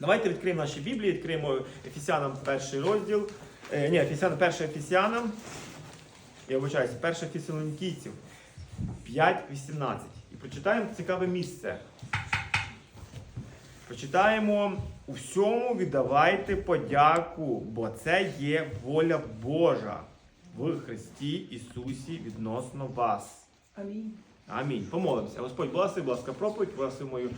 Давайте відкриємо наші Біблії, відкриємо Ефесянам перший розділ. Е, ні, Ефесян, перше Ефесянам. Я вибачаюся, перше Фесалонікійців 5.18. І прочитаємо цікаве місце. Прочитаємо у всьому віддавайте подяку, бо це є воля Божа в Христі Ісусі відносно вас. Амінь. Амінь. Помолимося. Господь, благослови, будь ласка, проповідь, благослови мою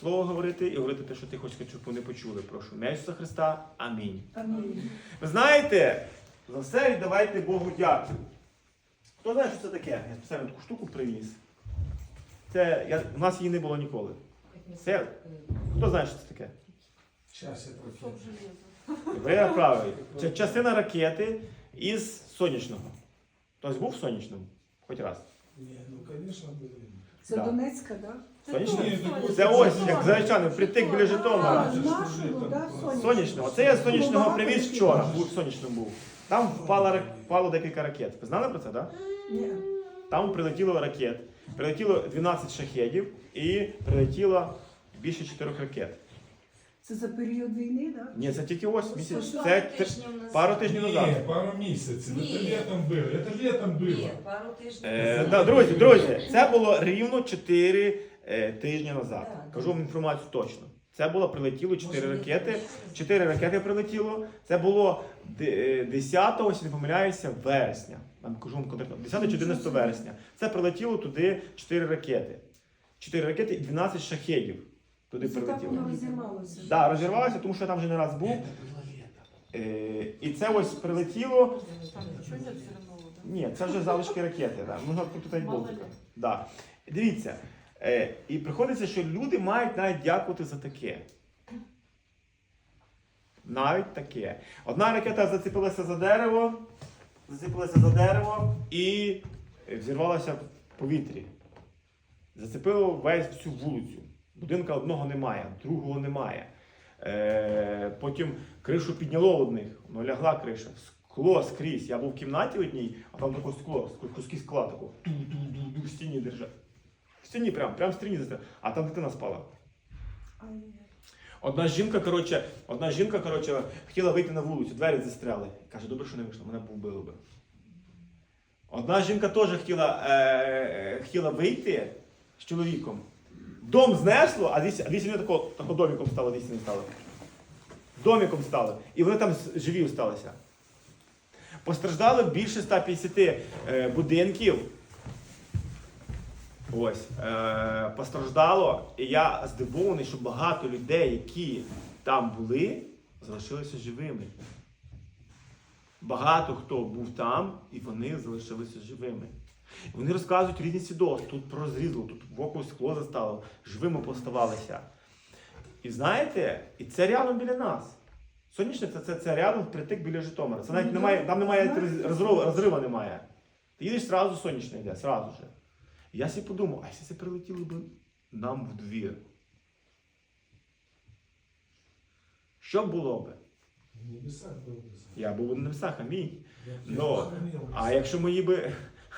слово говорити і говорити те, що ти хочеш, щоб вони почули. Прошу. Ім'я Ісуса Христа. Амінь. Амінь. Ви знаєте, за все віддавайте Богу дякую. Хто знає, що це таке? Я спеціально таку штуку приніс. Це, я, у нас її не було ніколи. Це, хто знає, що це таке? Ви правий. Це частина ракети із сонячного. Хтось був в сонячному? Хоч раз. Не, ну конечно были. Це Да. Донецька, так? Сонячне? Ні, так Це ось, як заречани, притик біля А, Житомира. з нашого, так, Сонячного. Це я з сонячного привіз вчора. Був сонячним був. Там впало, рак- впало декілька ракет. Ви знали про це, так? Ні. Там прилетіло ракет. Прилетіло 12 шахедів і прилетіло більше 4 ракет. Це за період війни, так? Ні, це тільки ось місяць. Пару Це тижнів те- назад. пару тижнів назад. Не, пару месяцев. Не. Это летом было. Это летом было. Ні, пару тижнів. Е, назад. да, друзі, друзі, це було рівно 4 е, тижні назад. Кажу вам інформацію точно. Це було прилетіло 4 ракети. 4 ракети прилетіло. Це було е, 10, ось не помиляюся, вересня. Там кажу вам конкретно, 10 чи 11 вересня. Це прилетіло туди 4 ракети. 4 ракети і 12 шахедів туди Це так воно розірвалося. Да, розірвалося, тому що я там вже не раз був. Е, і це ось прилетіло. Там нічого не? Ні, це вже залишки ракети. Да. Ну, тут болтика. Да. Дивіться, е, і приходиться, що люди мають навіть дякувати за таке. Навіть таке. Одна ракета зацепилася за дерево, зацепилася за дерево і взірвалася в повітрі. Зацепило весь всю вулицю. Будинка одного немає, другого немає. Е, потім кришу підняло одних, ну лягла криша, скло скрізь. Я був в кімнаті одній, а там таке скло, ск- куски скла такого. Ту-ду-ду-ду в стіні держать. В стіні прям, прям в стіні застряла. А там дитина спала. Одна жінка, коротше, одна жінка, коротше, хотіла вийти на вулицю, двері застряли. Каже, добре, що не вийшло, мене вбили би. Одна жінка теж хотіла, е, е, хотіла вийти з чоловіком. Дом знесло, а десь, а десь вони тако, тако доміком стало, десь не стало. Доміком стало. І вони там живі залишилися. Постраждало більше 150 е, будинків. Ось е, постраждало, і я здивований, що багато людей, які там були, залишилися живими. Багато хто був там, і вони залишилися живими. Вони розказують різні свідоцтва. Тут прозрізало, тут в око скло застало, живими поставалися. І знаєте, і це реально біля нас. Сонячне це, це, це рядом притик біля Житомира. Це навіть немає, там немає розриву, розриву немає. Ти їдеш зразу сонячне йде, зразу же. Я собі подумав, а якщо це прилетіло б нам в двір? Що було б? В небесах был бы. Я був на небесах, амінь. Я Но, похоронил бы А всех. якщо мої би.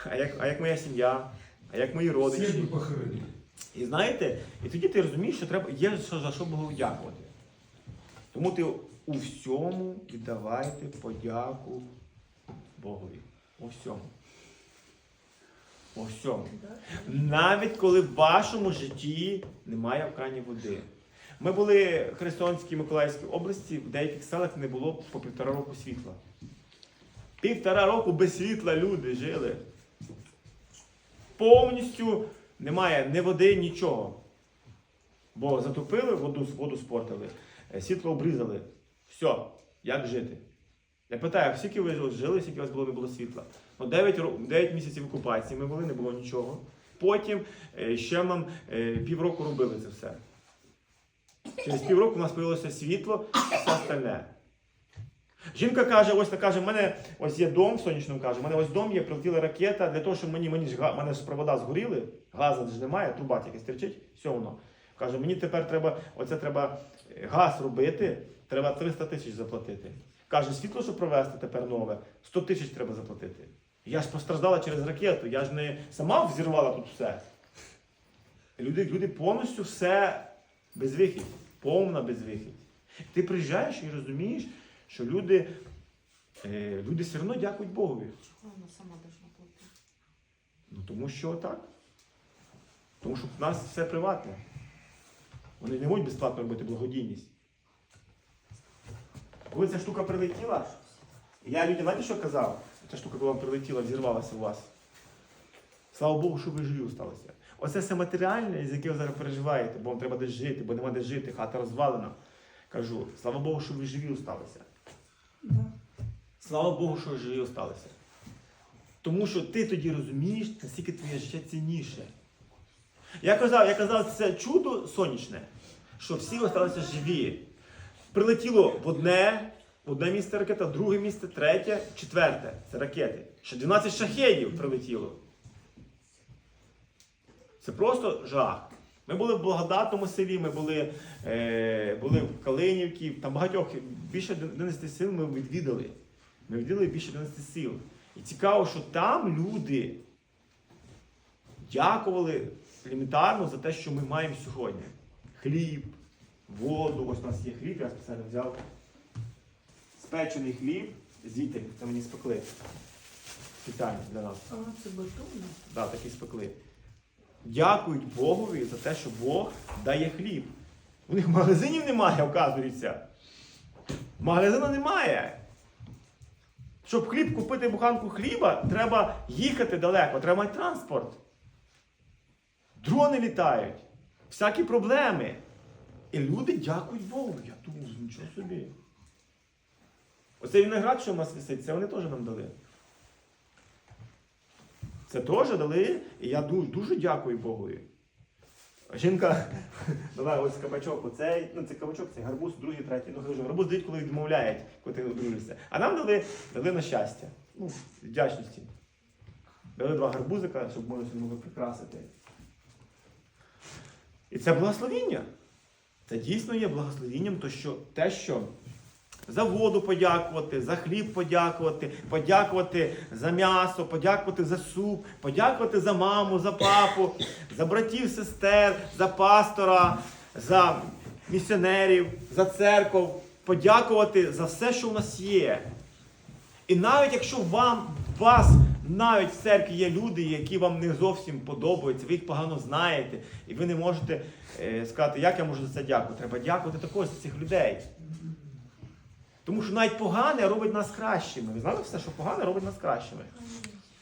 А як, а як моя сім'я, а як мої Всех родичі? бы похоронил. І знаєте, і тоді ти розумієш, що треба є що, за що Богу дякувати. Тому ти у всьому віддавайте подяку Богові. У всьому. У всьому. Навіть коли в вашому житті немає в крані води. Ми були в Херсонській Миколаївській області, в деяких селах не було по півтора року світла. Півтора року без світла люди жили. Повністю немає ні води, нічого. Бо затопили, воду, воду спортили, е, світло обрізали. Все, як жити? Я питаю, скільки ви жили, скільки у вас було не було світла? Ну, 9, 9 місяців окупації ми були, не було нічого. Потім е, ще нам е, півроку робили це все. Через півроку у нас з'явилося світло і все остальне. Жінка каже, ось каже, в мене ось є дом в сонячному каже, в мене ось дом є, прилетіла ракета для того, щоб мені, мені ж мене ж провода згоріли, газу ж немає, труба тільки стерчить, все воно. Каже, мені тепер треба, оце треба е, газ робити, треба 300 тисяч заплатити. Каже, світло, щоб провести тепер нове, 100 тисяч треба заплатити. Я ж постраждала через ракету, я ж не сама взірвала тут все. Люди, люди повністю все безвихідь, повна безвихідь. Ти приїжджаєш і розумієш, що люди, е, люди все одно дякують Богові. Чого вона сама должна платити? Ну тому що так. Тому що в нас все приватне. Вони не можуть безплатно робити благодійність. Коли ця штука прилетіла, я людям, знаєте, що казав? Ця штука, коли вам прилетіла, взірвалася у вас. Слава Богу, що ви живі осталися. Оце все матеріальне, з яке ви зараз переживаєте, бо вам треба десь жити, бо нема де жити, хата розвалена. Кажу, слава Богу, що ви живі осталися. Да. Слава Богу, що живі осталися. Тому що ти тоді розумієш, наскільки твоє життя цінніше. Я казав, я казав, це чудо сонячне, що всі залишилися живі. Прилетіло в одне, одне місце ракета, друге місце, третє, четверте. Це ракети. Ще 12 шахедів прилетіло. Це просто жах. Ми були в благодатному селі, ми були, е, були в Калинівці, там багатьох, більше 11 сил ми відвідали. Ми відвідали більше 11 сил. І цікаво, що там люди дякували елементарно за те, що ми маємо сьогодні. Хліб, воду. Ось у нас є хліб, я спеціально взяв. Спечений хліб, звідти це мені спекли. Спеціально для нас. А, це бетонно. Да, такі спекли. Дякують Богові за те, що Бог дає хліб. У них магазинів немає, оказується. Магазину немає. Щоб хліб купити буханку хліба, треба їхати далеко, треба мати транспорт. Дрони літають, всякі проблеми. І люди дякують Богу. Я думаю, нічого собі. Оцей виноград, що в нас висить, це вони теж нам дали. Це теж дали, і я дуже, дуже дякую Богові. Жінка дала ось кабачок, оцей, ну це кабачок, це гарбуз, другий, третій. Ну кажу, гарбуз дають, коли відмовляють, коли ти одружишся. А нам дали, дали на щастя. Ну, вдячності. Дали два гарбузика, щоб ми могли прикрасити. І це благословіння. Це дійсно є благословінням, то що те, що за воду подякувати, за хліб подякувати, подякувати за м'ясо, подякувати за суп, подякувати за маму, за папу, за братів, сестер, за пастора, за місіонерів, за церков, подякувати за все, що в нас є. І навіть якщо вам, вас навіть в церкві є люди, які вам не зовсім подобаються, ви їх погано знаєте, і ви не можете е, сказати, як я можу за це дякувати. Треба дякувати також за цих людей. Тому що навіть погане робить нас кращими. Ви знали все, що погане робить нас кращими?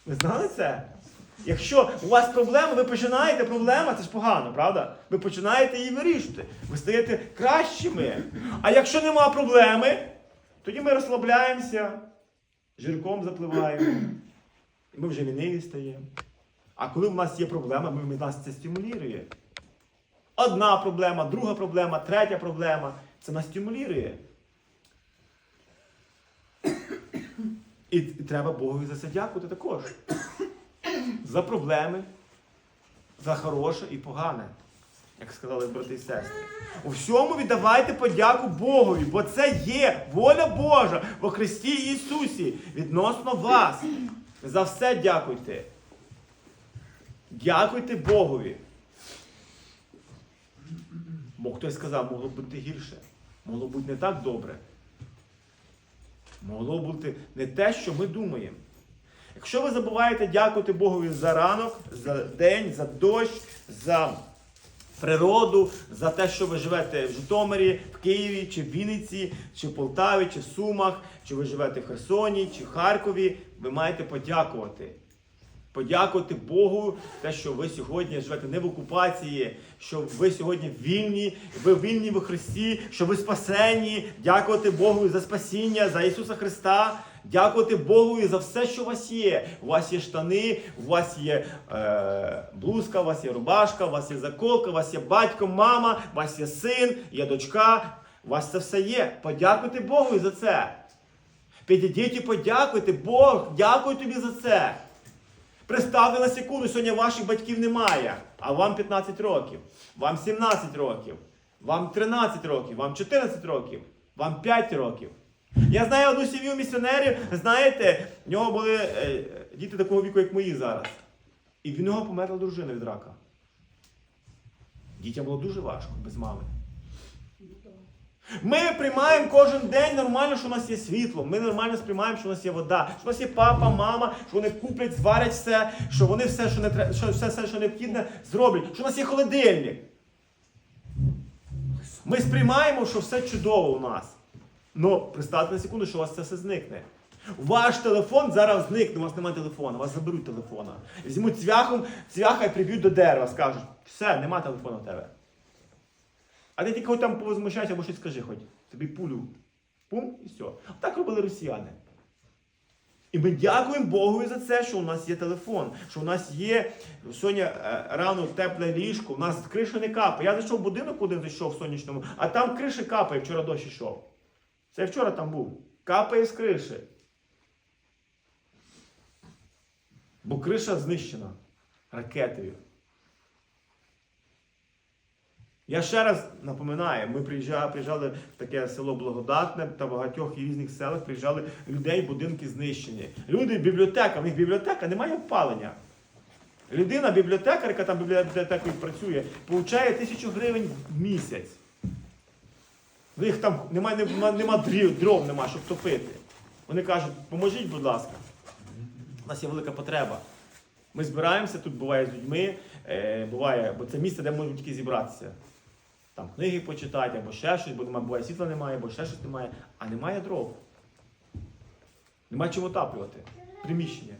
Ви знали це? Якщо у вас проблема, ви починаєте проблема, це ж погано, правда? Ви починаєте її вирішувати. Ви стаєте кращими. А якщо нема проблеми, тоді ми розслабляємося, жирком запливаємо. Ми вже ліниві стаємо. А коли в нас є проблема, ми, нас це стимулює. Одна проблема, друга проблема, третя проблема. Це нас стимулює. І, треба Богові за це дякувати також. За проблеми, за хороше і погане, як сказали брати і сестри. У всьому віддавайте подяку Богові, бо це є воля Божа во Христі Ісусі відносно вас. За все дякуйте. Дякуйте Богові. Бо хтось сказав, могло б бути гірше, могло б бути не так добре. Могло бути не те, що ми думаємо. Якщо ви забуваєте дякувати Богові за ранок, за день, за дощ, за природу, за те, що ви живете в Житомирі, в Києві, чи в Вінниці, чи в Полтаві, чи в Сумах, чи ви живете в Херсоні, чи в Харкові, ви маєте подякувати. Подякувати Богу, те, що ви сьогодні живете не в окупації, що ви сьогодні вільні, ви вільні в Христі, що ви спасені. Дякувати Богу за спасіння, за Ісуса Христа. Дякувати Богу і за все, що у вас є. У вас є штани, у вас є е, блузка, у вас є рубашка, у вас є заколка, у вас є батько, мама, у вас є син, є дочка. У вас це все є. Подякуйте Богу за це. Підійдіть і подякуйте, Бог, дякую тобі за це. Представте на секунду, сьогодні ваших батьків немає, а вам 15 років, вам 17 років, вам 13 років, вам 14 років, вам 5 років. Я знаю одну сім'ю місіонерів, знаєте, в нього були е, діти такого віку, як мої зараз. І в нього померла дружина від рака. Дітям було дуже важко без мами. Ми приймаємо кожен день нормально, що у нас є світло. Ми нормально сприймаємо, що у нас є вода, що у нас є папа, мама, що вони куплять, зварять все, що вони все, що не тре- що все, все, що необхідне, зроблять, що у нас є холодильник. Ми сприймаємо, що все чудово у нас. Ну, представте на секунду, що у вас це все зникне. Ваш телефон зараз зникне, у вас немає телефона, у вас заберуть телефона. Візьмуть цвяхом, цвяха і приб'ють до дерева, скажуть, все, нема телефона в тебе. А ти тільки хоч там повозмущайся або щось скажи хоч. Тобі пулю. Пум і все. Так робили росіяни. І ми дякуємо Богу за це, що у нас є телефон, що у нас є сьогодні е, рано тепле ліжко, у нас криша не капає. Я зайшов в будинок один зайшов в сонячному, а там криша капає, вчора дощ йшов. Це я вчора там був. Капає з криші. Бо криша знищена ракетою. Я ще раз напоминаю, ми приїжджали, приїжджали в таке село Благодатне та в багатьох і різних селах приїжджали людей, будинки знищені. Люди, бібліотека, в них бібліотека, немає опалення. Людина, бібліотекар, яка там бібліотекою працює, получає тисячу гривень в місяць. В них там немає, нема, нема дрів, дров, нема, щоб топити. Вони кажуть, поможіть, будь ласка. У нас є велика потреба. Ми збираємося, тут буває з людьми, е, буває, бо це місце, де можуть тільки зібратися. Там книги почитати, або ще щось, бо немає, буває світла немає, або ще щось немає, а немає дров. Нема чим отаплювати. Приміщення.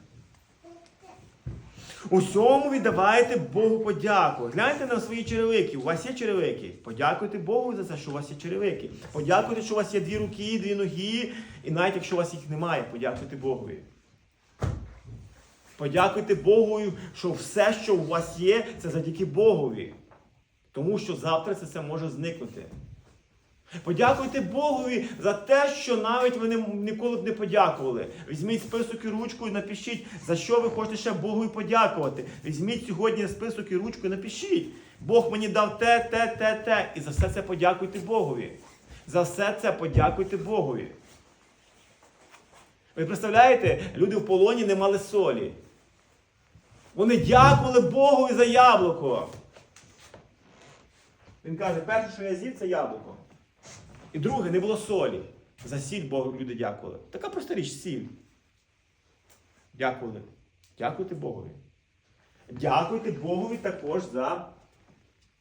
Усьому віддавайте Богу подяку. Гляньте на свої черевики. У вас є черевики. Подякуйте Богу за це, що у вас є черевики. Подякуйте, що у вас є дві руки, дві ноги. І навіть якщо у вас їх немає, подякуйте Богові. Подякуйте Богу, що все, що у вас є, це завдяки Богові. Тому що завтра це все може зникнути. Подякуйте Богові за те, що навіть ви ніколи б не подякували. Візьміть список і ручку і напишіть, за що ви хочете ще Богові подякувати. Візьміть сьогодні список і ручку і напишіть. Бог мені дав те, те, те, те. І за все це подякуйте Богові. За все це подякуйте Богові. Ви представляєте, люди в полоні не мали солі. Вони дякували Богові за яблуко. Він каже, перше, що я з'їв, це яблуко. І друге, не було солі. За сіль Богу люди дякували. Така проста річ, сіль. Дякували. Дякуйте Богові. Дякуйте Богові також за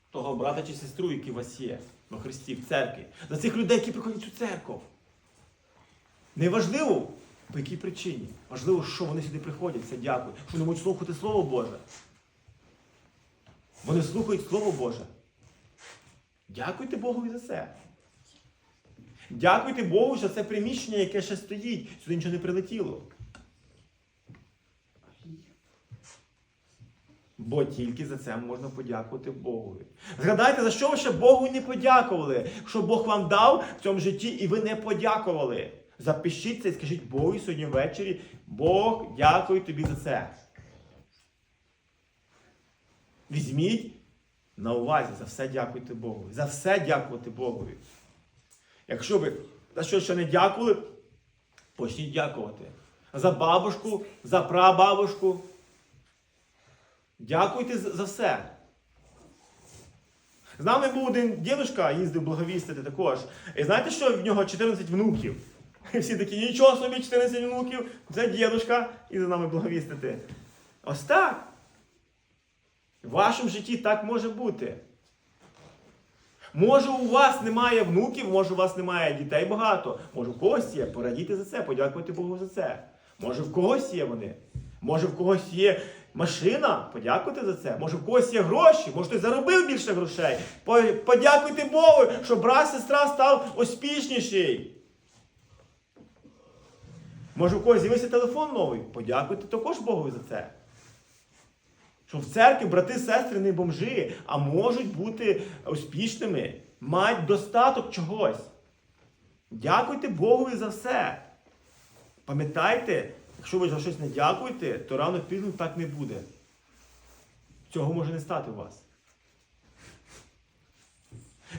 того брата чи сестру, які у вас є во Христі, в церкві. За цих людей, які приходять у церкву. Неважливо, по якій причині. Важливо, що вони сюди приходять, це дякую. Що вони можуть слухати Слово Боже. Вони слухають Слово Боже. Дякуйте Богові за це. Дякуйте Богу за це приміщення, яке ще стоїть. Сюди нічого не прилетіло. Бо тільки за це можна подякувати Богові. Згадайте, за що ви ще Богу не подякували? Що Бог вам дав в цьому житті, і ви не подякували. Запишіть це і скажіть Богу сьогодні ввечері. Бог, дякую тобі за це. Візьміть на увазі, за все дякуйте Богу. За все дякувати Богові. Якщо ви за що ще не дякували, почніть дякувати. За бабушку, за прабабушку. Дякуйте за все. З нами був один дідушка, їздив благовістити також. І знаєте, що в нього 14 внуків? І всі такі, нічого собі, 14 внуків, це дідушка, і за нами благовістити. Ось так. В вашому житті так може бути. Може, у вас немає внуків, може, у вас немає дітей багато. Може, в когось є. Порадійте за це, подякуйте Богу за це. Може, в когось є вони. Може, в когось є машина, подякуйте за це. Може, в когось є гроші, може, хтось заробив більше грошей. Подякуйте Богу, що брат, сестра став успішніший. Може, у когось з'явився телефон новий. Подякуйте також Богу за це. Що в церкві брати сестри не бомжи, а можуть бути успішними, мають достаток чогось. Дякуйте Богові за все. Пам'ятайте, якщо ви за щось не дякуєте, то рано пізно так не буде. Цього може не стати у вас.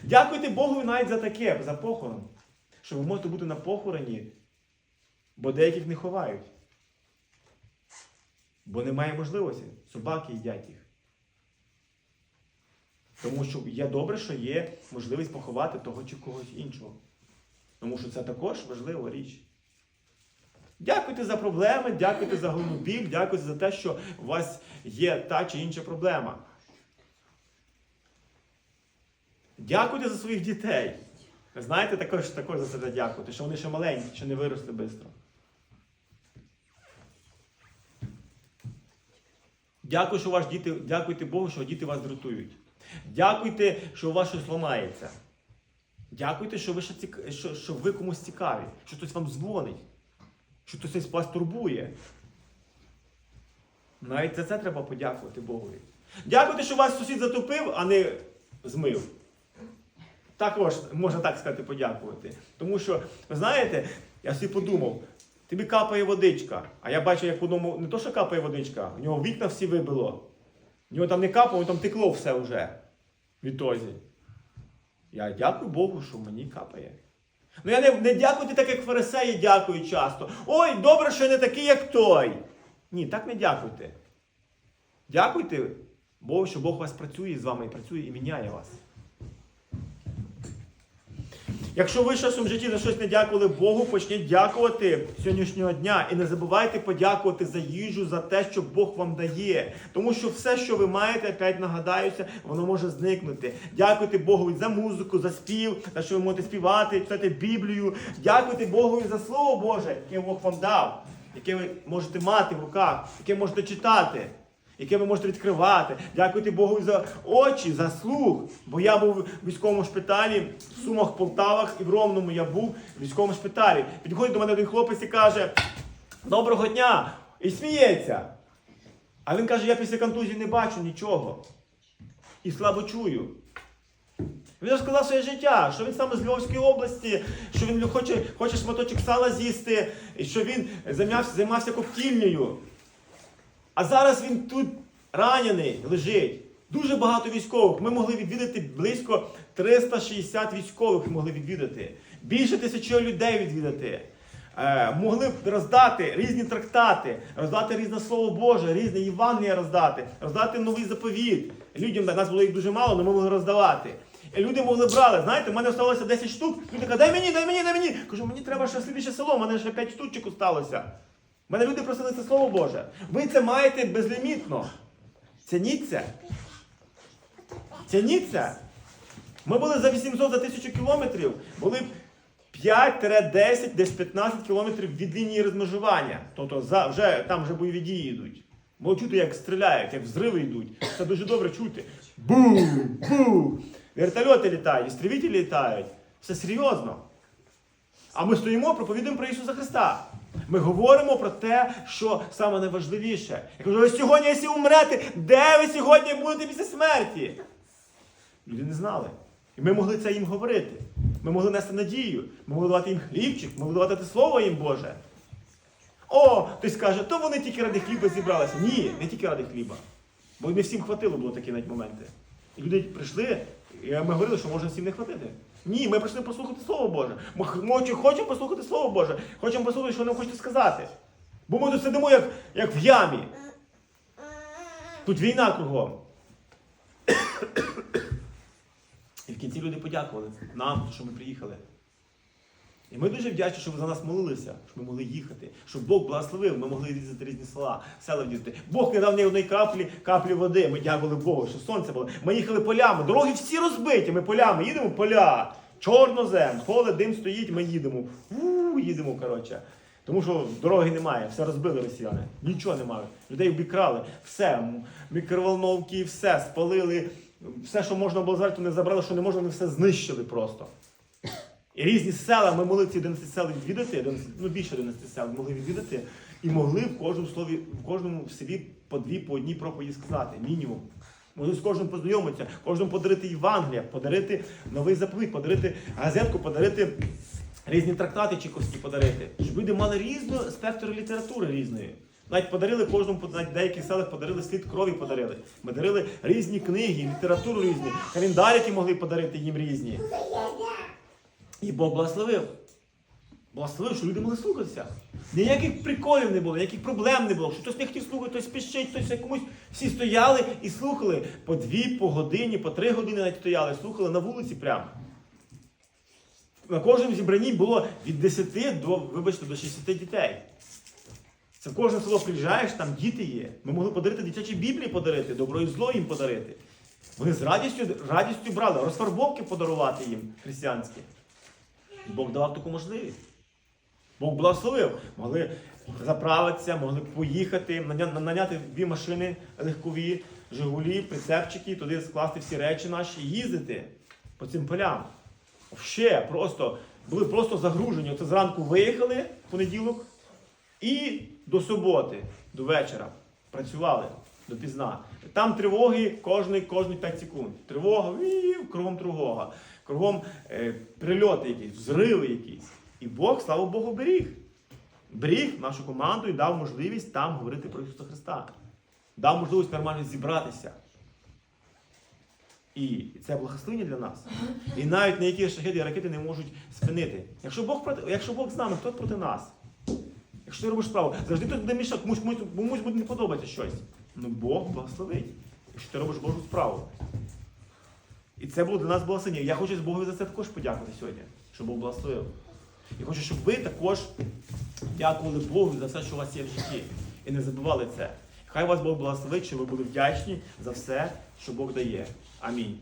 Дякуйте Богові навіть за таке, за похорон. Що ви можете бути на похороні, бо деяких не ховають. Бо немає можливості. Собаки їдять їх. Тому що є добре, що є можливість поховати того чи когось іншого. Тому що це також важлива річ. Дякуйте за проблеми, дякуйте за головну біль, дякуйте за те, що у вас є та чи інша проблема. Дякуйте за своїх дітей. Ви знаєте, також, також за себе дякуйте, що вони ще маленькі, що не виросли швидко. Дякую, що ваш діти, дякуйте Богу, що діти вас дратують. Дякуйте, що у вас щось ламається. Дякуйте, що ви, цік... що, що ви комусь цікаві, що хтось вам дзвонить, що хтось вас турбує. Навіть за це треба подякувати Богові. Дякуйте, що вас сусід затопив, а не змив. Також можна так сказати, подякувати. Тому що, ви знаєте, я собі подумав, тобі капає водичка, а я бачу, як в одному не то, що капає водичка, у нього вікна всі вибило. У нього там не капало, там текло все вже відтозі. Я дякую Богу, що мені капає. Ну я не, не дякуйте так, як фарисеї дякують часто. Ой, добре, що я не такий, як той. Ні, так не дякуйте. Дякуйте Богу, що Бог вас працює з вами і працює і міняє вас. Якщо ви часом в житті за щось не дякували Богу, почніть дякувати сьогоднішнього дня. І не забувайте подякувати за їжу, за те, що Бог вам дає. Тому що все, що ви маєте, опять нагадаюся, воно може зникнути. Дякуйте Богові за музику, за спів, за що ви можете співати, читати Біблію. Дякуйте Богові за Слово Боже, яке Бог вам дав, яке ви можете мати в руках, яке можете читати яке ви можете відкривати. Дякуйте Богу за очі, за слух. Бо я був в військовому шпиталі в Сумах, Полтавах і в Ровному я був в військовому шпиталі. Підходить до мене один хлопець і каже: Доброго дня! І сміється. А він каже: я після контузії не бачу нічого. І слабо чую. Він розказав своє життя, що він саме з Львовської області, що він хоче, хоче шматочок сала з'їсти, що він займався, займався коптільнею. А зараз він тут ранений, лежить. Дуже багато військових. Ми могли відвідати близько 360 військових могли відвідати. Більше тисячі людей відвідати. Е, могли б роздати різні трактати, роздати різне слово Боже, різне Євангелія роздати, роздати новий заповіт. Людям нас було їх дуже мало, але ми могли роздавати. І люди могли брали. Знаєте, в мене залишилося 10 штук. Люди кажуть, дай мені, дай мені, дай мені. Кажу, мені треба ще слідче село, в мене ще 5 штучок осталося. Мене люди просили це слово Боже. Ви це маєте безлімітно. Цініть це. Цініть це. Ми були за 800 за 1000 кілометрів, були 5-10, десь 15 кілометрів від лінії розмежування. Тобто за, вже, там вже бойові дії йдуть. Бо чути, як стріляють, як взриви йдуть. Це дуже добре чути. Бу! Бу! Вертольоти літають, істребителі літають. Все серйозно. А ми стоїмо, проповідуємо про Ісуса Христа. Ми говоримо про те, що саме найважливіше. Я кажу, ви сьогодні, якщо умрете, де ви сьогодні будете після смерті? Люди не знали. І ми могли це їм говорити. Ми могли нести надію, ми могли давати їм хлібчик, ми могли давати слово їм Боже. О, хтось каже, то вони тільки ради хліба зібралися. Ні, не тільки ради хліба. Бо не всім хватило було такі навіть моменти. І люди прийшли, і ми говорили, що може всім не хватити. Ні, ми прийшли послухати Слово Боже. Ми ми хоч- хочемо послухати Слово Боже, хочемо послухати, що нам хочете сказати. Бо ми тут сидимо як, як в ямі. Тут війна кругом. І в кінці люди подякували нам, що ми приїхали. І ми дуже вдячні, що ви за нас молилися, що ми могли їхати, щоб Бог благословив, ми могли різати різні села, села відвідати. Бог не дав ні одної краплі, каплі води. Ми дякували Богу, що сонце було. Ми їхали полями, дороги всі розбиті, ми полями, їдемо поля, чорнозем, поле, дим стоїть, ми їдемо. У, їдемо, коротше. Тому що дороги немає, все розбили росіяни. Нічого немає. Людей обікрали, все, мікроволновки, все спалили, все, що можна було забрати, не забрали, що не можна, вони все знищили просто. І різні села, ми могли ці 11 сел відвідати, 11, ну більше 11 сел могли відвідати, і могли в кожному слові, в кожному селі по дві, по одній проповіді сказати, мінімум. Могли з кожним познайомитися, кожному подарити Євангелія, подарити новий заповіт, подарити газетку, подарити різні трактати чайковські подарити. Щоб люди мали різну спектр літератури різної. Навіть подарили кожному, навіть в деяких селах подарили слід крові подарили. Ми дарили різні книги, літературу різні, календарики могли подарити їм різні. І Бог благословив. Благословив, що люди могли слухатися. Ніяких приколів не було, ніяких проблем не було. Що хтось не хотів слухати, хтось пищить, хтось комусь. Всі стояли і слухали по дві, по годині, по три години навіть стояли, слухали на вулиці прямо. На кожному зібранні було від 10 до, вибачте, до 60 дітей. Це в кожне село приїжджаєш, там діти є. Ми могли подарити дитячі біблії подарити, добро і зло їм подарити. Вони з радістю, радістю брали, розфарбовки подарувати їм християнські. Бог давав таку можливість. Бог благословив. Могли заправитися, могли поїхати, наняти дві машини легкові, Жигулі, прицепчики, туди скласти всі речі наші їздити по цим полям. Ще просто були просто загружені. Оце зранку виїхали в понеділок і до суботи, до вечора працювали допізна. Там тривоги кожні, кожні 5 секунд. Тривога, вів, кругом тривога, кругом е, прильоти якісь, взриви якісь. І Бог, слава Богу, беріг. Беріг нашу команду і дав можливість там говорити про Ісуса Христа. Дав можливість нормально зібратися. І це благословення для нас. І навіть ніякі шахеди і ракети не можуть спинити. Якщо Бог проти, якщо Бог з нами, хто проти нас? Якщо ти робиш справу, завжди хтось буде мішати, комусь, комусь, буде не подобатися щось. Ну Бог благословить, якщо ти робиш Божу справу. І це було для нас благословення. Я хочу з Богом за це також подякувати сьогодні, що Бог благословив. І хочу, щоб ви також дякували Богу за все, що у вас є в житті. І не забували це. Хай вас Бог благословить, щоб ви були вдячні за все, що Бог дає. Амінь.